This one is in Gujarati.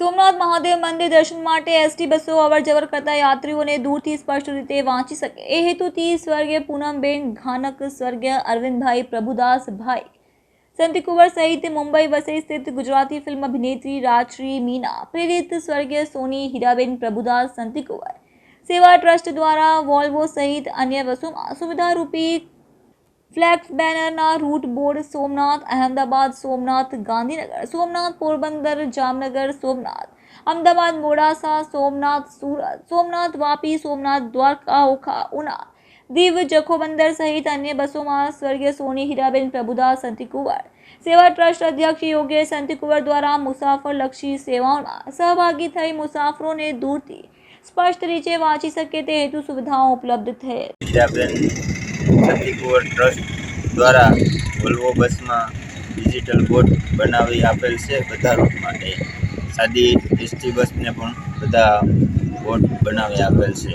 સોમનાથ મહાદેવ મંદિર દર્શન માટે એસટી બસો અવર જવર કરતા યાત્રીઓને દૂરથી સ્પષ્ટ રીતે વાંચી શકે. એ હેતુથી સ્વર્ગીય પૂનમબેન ઘાનક, સ્વર્ગીય અરવિંદભાઈ પ્રભુદાસભાઈ, સંતિકુંવર સહિત મુંબઈ વસઈ સ્થિત ગુજરાતી ફિલ્મ અભિનેત્રી રાજશ્રી મીના, પ્રેરિત સ્વર્ગીય સોની હીરાબેન પ્રભુદાસ, સંતિકુંવર, સેવા ટ્રસ્ટ દ્વારા વોલ્વો સહિત અન્ય વસ્તુમાં સુવિધારૂપી ફ્લેક્સ બેનરના રૂટ બોર્ડ સોમનાથ અહેમદાબાદ સોમનાથ ગાંધીનગર સોમનાથ પોરબંદર જામનગર સોમનાથ અમદાવાદ મોડાસા સોમનાથ સુરત સોમનાથ વાપી સોમનાથ દ્વારકા ઓખા ઉના દીવ જખોબંદર સહિત અન્ય બસોમાં સ્વર્ગીય સોની હીરાબેન પ્રભુદાસ સંતિકુંવર સેવા ટ્રસ્ટ અધ્યક્ષ યોગેશ સંતિકુંવર દ્વારા મુસાફરલક્ષી સેવાઓમાં સહભાગી થઈ મુસાફરોને દૂરથી સ્પષ્ટ રીતે વાંચી શકે તે હેતુ સુવિધાઓ ઉપલબ્ધ થયેલ હીરાબેન ટ્રસ્ટ દ્વારા વોલ્વો બસમાં ડિજિટલ બોર્ડ બનાવી આપેલ છે બધા રૂટ માટે. સાદી એસટી બસને પણ બધા બોર્ડ બનાવી આપેલ છે.